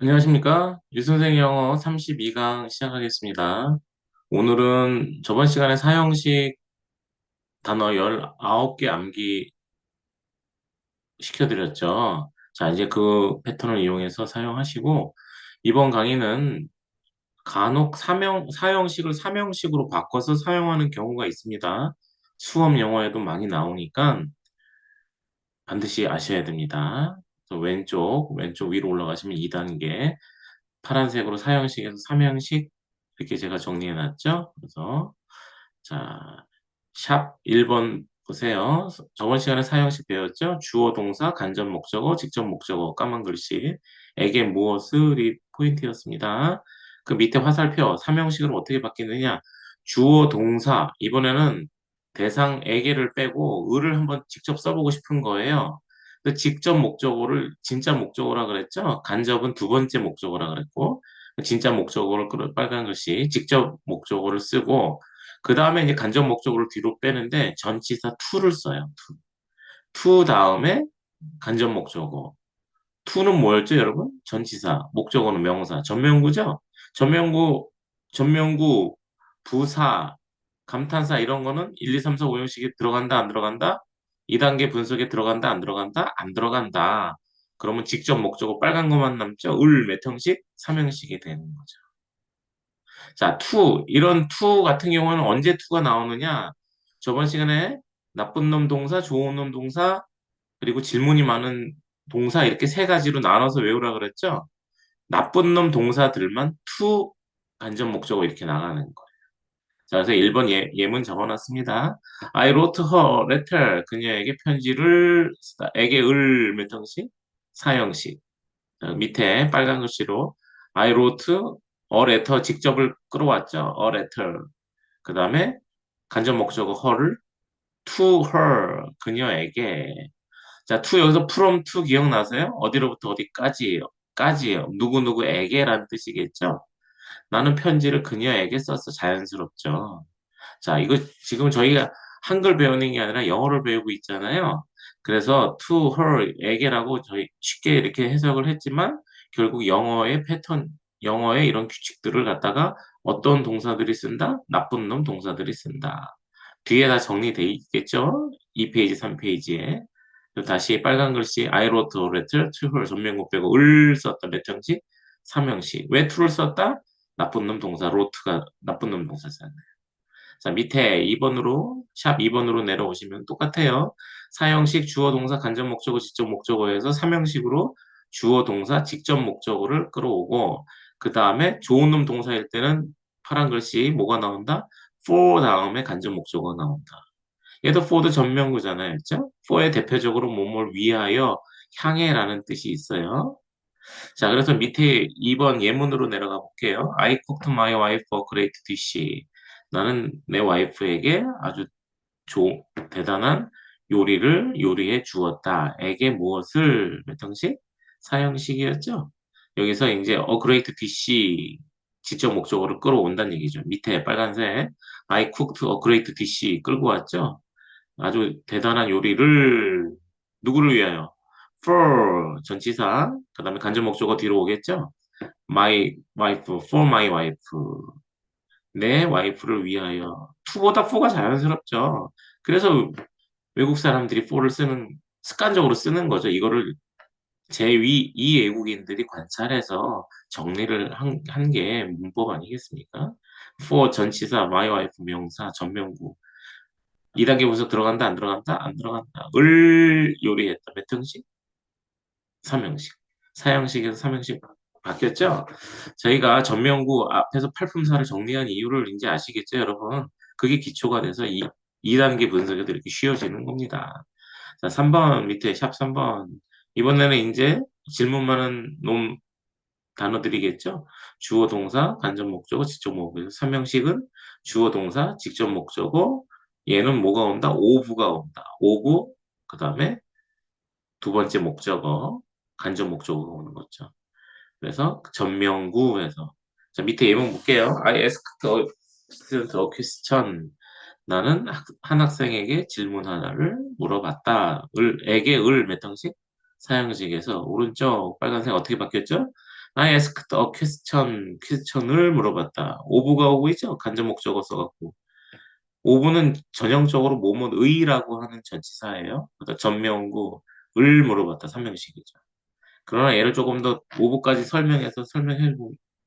안녕하십니까? 유선생 영어 32강 시작하겠습니다. 오늘은 저번 시간에 사형식 단어 19개 암기 시켜드렸죠. 자, 이제 그 패턴을 이용해서 사용하시고, 이번 강의는 간혹 사명, 사형식을 사명식으로 바꿔서 사용하는 경우가 있습니다. 수업 영어에도 많이 나오니까 반드시 아셔야 됩니다. 왼쪽, 왼쪽 위로 올라가시면 2단계, 파란색으로 사형식에서 삼형식 이렇게 제가 정리해 놨죠. 그래서 자, 샵 1번 보세요. 저번 시간에 사형식 배웠죠? 주어, 동사, 간접 목적어, 직접 목적어, 까만 글씨, 에게 무엇을이 포인트였습니다. 그 밑에 화살표 삼형식으로 어떻게 바뀌느냐? 주어, 동사 이번에는 대상 에게를 빼고 을을 한번 직접 써보고 싶은 거예요. 그 직접 목적어를 진짜 목적어라 그랬죠? 간접은 두 번째 목적어라 그랬고 진짜 목적어를 빨간 글씨 직접 목적어를 쓰고 그 다음에 이제 간접 목적어를 뒤로 빼는데 전치사 to를 써요. to. to 다음에 간접 목적어. to는 뭐였죠, 여러분? 전치사. 목적어는 명사. 전명구죠? 전명구, 전명구, 부사, 감탄사 이런 거는 1, 2, 3, 4, 5형식에 들어간다, 안 들어간다? 2단계 분석에 들어간다, 안 들어간다? 안 들어간다. 그러면 직접 목적어 빨간 것만 남죠? 을 몇 형식? 3형식이 되는 거죠. 자, to. 이런 to 같은 경우는 언제 to가 나오느냐? 저번 시간에 나쁜 놈 동사, 좋은 놈 동사, 그리고 질문이 많은 동사 이렇게 세 가지로 나눠서 외우라 그랬죠? 나쁜 놈 동사들만 to 간접 목적어 이렇게 나가는 거예요. 자, 그래서 1번 예, 예문 적어놨습니다. I wrote her letter. 그녀에게 편지를 쓰다. 에게 을 몇 형식? 사형식. 자, 밑에 빨간 글씨로 I wrote a letter 직접을 끌어왔죠. a letter. 그 다음에 간접 목적어 her를 to her. 그녀에게. 자, to 여기서 from to 기억나세요? 어디로부터 어디까지예요? 까지예요. 누구누구에게라는 뜻이겠죠? 나는 편지를 그녀에게 썼어. 자연스럽죠. 자, 이거 지금 저희가 한글 배우는 게 아니라 영어를 배우고 있잖아요. 그래서 to her에게라고 저희 쉽게 이렇게 해석을 했지만 결국 영어의 패턴, 영어의 이런 규칙들을 갖다가 어떤 동사들이 쓴다? 나쁜 놈 동사들이 쓴다. 뒤에 다 정리돼 있겠죠? 2페이지, 3페이지에. 다시 빨간 글씨 I wrote a letter to her 전면국 빼고 을 썼다 몇 형식? 3형식. 왜 to를 썼다? 나쁜 놈 동사 wrote가 나쁜 놈 동사잖아요. 자 밑에 2번으로 샵 2번으로 내려오시면 똑같아요. 사형식 주어 동사 간접 목적어 직접 목적어에서 3형식으로 주어 동사 직접 목적어를 끌어오고 그 다음에 좋은 놈 동사일 때는 파란 글씨 뭐가 나온다? for 다음에 간접 목적어가 나온다. 얘도 for도 전명구잖아요. 그죠? for의 대표적으로 뭐뭘 위하여 향해라는 뜻이 있어요. 자, 그래서 밑에 2번 예문으로 내려가 볼게요. I cooked my wife a great dish. 나는 내 와이프에게 아주 조, 대단한 요리를 요리해 주었다. 에게 무엇을 몇 형식? 사형식이었죠? 여기서 이제 a great dish 직접 목적어를 끌어온다는 얘기죠. 밑에 빨간색 I cooked a great dish 끌고 왔죠? 아주 대단한 요리를 누구를 위하여? For 전치사 그 다음에 간접 목적어 뒤로 오겠죠? my wife, for my wife 내 와이프를 위하여 to보다 for가 자연스럽죠. 그래서 외국 사람들이 for를 쓰는 습관적으로 쓰는 거죠. 이거를 제2 이 외국인들이 관찰해서 정리를 한 게 문법 아니겠습니까? for 전치사, my wife 명사, 전명구 2단계 분석 들어간다, 안 들어간다? 안 들어간다. 을 요리했다. 몇 형식? 3형식. 4형식에서 3형식 바뀌었죠? 저희가 전명구 앞에서 팔품사를 정리한 이유를 이제 아시겠죠, 여러분? 그게 기초가 돼서 이 2단계 분석에도 이렇게 쉬워지는 겁니다. 자, 3번 밑에 샵 3번. 이번에는 이제 질문 많은 놈 단어들이겠죠? 주어 동사, 간접 목적어, 직접 목적어. 3형식은 주어 동사, 직접 목적어, 얘는 뭐가 온다? 오부가 온다. 오부, 그 다음에 두 번째 목적어, 간접 목적어가 오는 거죠. 그래서 전명구에서 자 밑에 예문 볼게요. I asked a student a question. 나는 한 학생에게 질문 하나를 물어봤다. 을, 에게 을 몇 형식? 사형식에서 오른쪽 빨간색 어떻게 바뀌었죠? I asked a question, question을 물어봤다. 오브가 오고 있죠? 간접 목적어 써갖고. 오브는 전형적으로 뭐뭐의라고 하는 전치사예요. 그러니까 전명구, 을 물어봤다. 삼명식이죠. 그러나 얘를 조금 더 오브까지 설명해서 설명해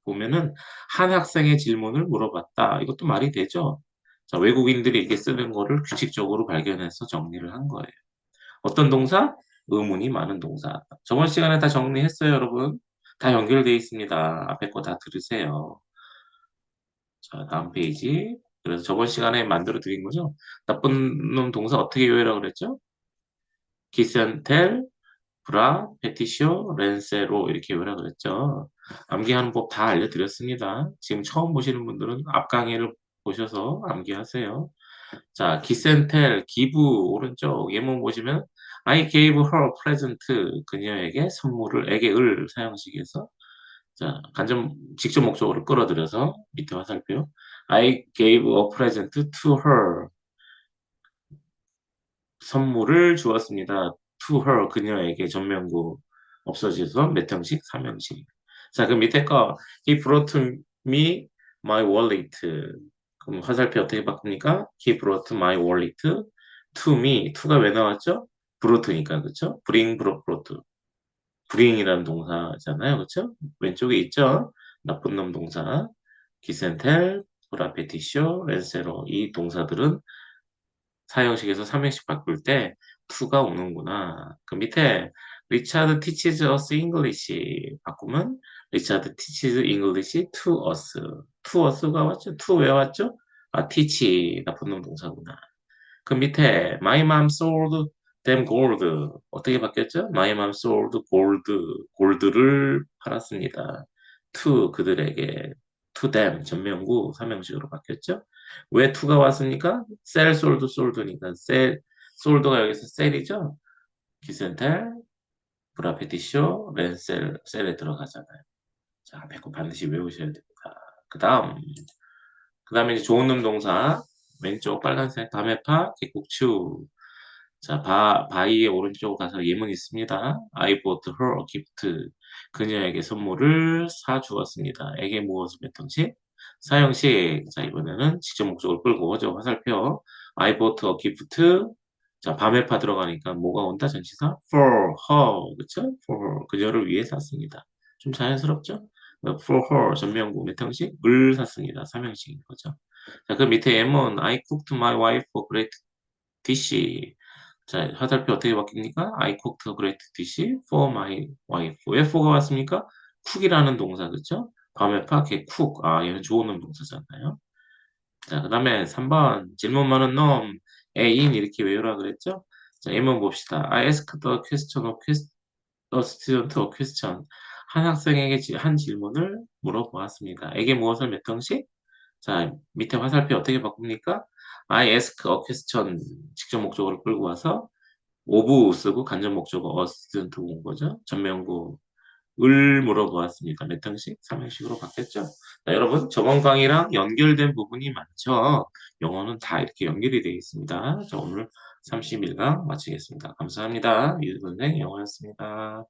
보면은 한 학생의 질문을 물어봤다. 이것도 말이 되죠. 자, 외국인들이 이렇게 쓰는 거를 규칙적으로 발견해서 정리를 한 거예요. 어떤 동사? 의문이 많은 동사. 저번 시간에 다 정리했어요, 여러분. 다 연결되어 있습니다. 앞에 거 다 들으세요. 자, 다음 페이지. 그래서 저번 시간에 만들어 드린 거죠. 나쁜 놈 동사 어떻게 요해라고 그랬죠? 기센텔, 브라, 페티쇼, 렌세로 이렇게 요해라고 그랬죠. 암기하는 법 다 알려드렸습니다. 지금 처음 보시는 분들은 앞 강의를 보셔서 암기하세요. 자, 기센텔, 기부 오른쪽 예문 보시면 I gave her present 그녀에게 선물을 에게 을 사형식에서 자, 간접 직접 목적어를 끌어들여서 밑에 화살표 I gave a present to her 선물을 주었습니다. To her 그녀에게 전명구 없어져서 몇 형식? 3형식. 자, 그 밑에 거 he brought me my wallet. 그럼 화살표 어떻게 바꿉니까? he brought my wallet to me. to가 왜 나왔죠? brough트니까 그렇죠? bring, brought, brought. bring이라는 동사잖아요. 그렇죠? 왼쪽에 있죠? 나쁜 놈 동사. 기센텔, 브라페티쇼, 렌세로 이 동사들은 사형식에서 3형식 바꿀 때 to가 오는구나. 그 밑에 리차드 teaches us English 바꾸면 리차드 teaches English to us. to us가 왔죠? to 왜 왔죠? 아, teach 나쁜 놈 동사구나. 그 밑에 my mom sold them gold 어떻게 바뀌었죠? My mom sold gold 골드를 팔았습니다. to 그들에게 to them 전명구 삼형식으로 바뀌었죠? 왜 to가 왔습니까? sell sold sold니까 sell sold가 여기서 sell이죠? 기센텔 브라페티쇼 렌셀 셀에 들어가잖아요. 자, 배꼽 반드시 외우셔야 됩니다. 그 다음 그 다음에 이제 좋은 놈 동사 왼쪽 빨간색 담에파 개국추 자, 바, 바이의 오른쪽 가서 예문 있습니다. I bought her a gift. 그녀에게 선물을 사주었습니다. 에게 무엇을 몇 형식? 사형식. 자, 이번에는 직접 목적을 끌고 저 화살표. I bought a gift. 자, 밤에파 들어가니까 뭐가 온다? 전치사? for her. 그쵸? for her. 그녀를 위해 샀습니다. 좀 자연스럽죠? for her. 전명구 몇 형식? 을 샀습니다. 삼형식인 거죠. 자, 그 밑에 예문 I cooked my wife a great dish. 자, 화살표 어떻게 바뀝니까? I cooked great dish for my wife. 왜 for가 왔습니까? cook이라는 동사, 그쵸? 밤에 파게 cook. 아, 얘는 좋은 동사잖아요. 자, 그 다음에 3번. 질문 많은 놈. A인 이렇게 외우라 그랬죠? 자, 예문 봅시다. I asked a question of a student a question. 한 학생에게 한 질문을 물어보았습니다. 에게 무엇을 몇 형식? 자, 밑에 화살표 어떻게 바꿉니까? I ask a question 직접 목적어를 끌고 와서 오브 쓰고 간접 목적어 assistant 온 거죠. 전명구 을 물어보았습니다. 몇 형식? 3형식으로 바뀌었죠. 자, 여러분 저번 강의랑 연결된 부분이 많죠. 영어는 다 이렇게 연결이 되어 있습니다. 자, 오늘 31강 마치겠습니다. 감사합니다. 이선생 영어였습니다.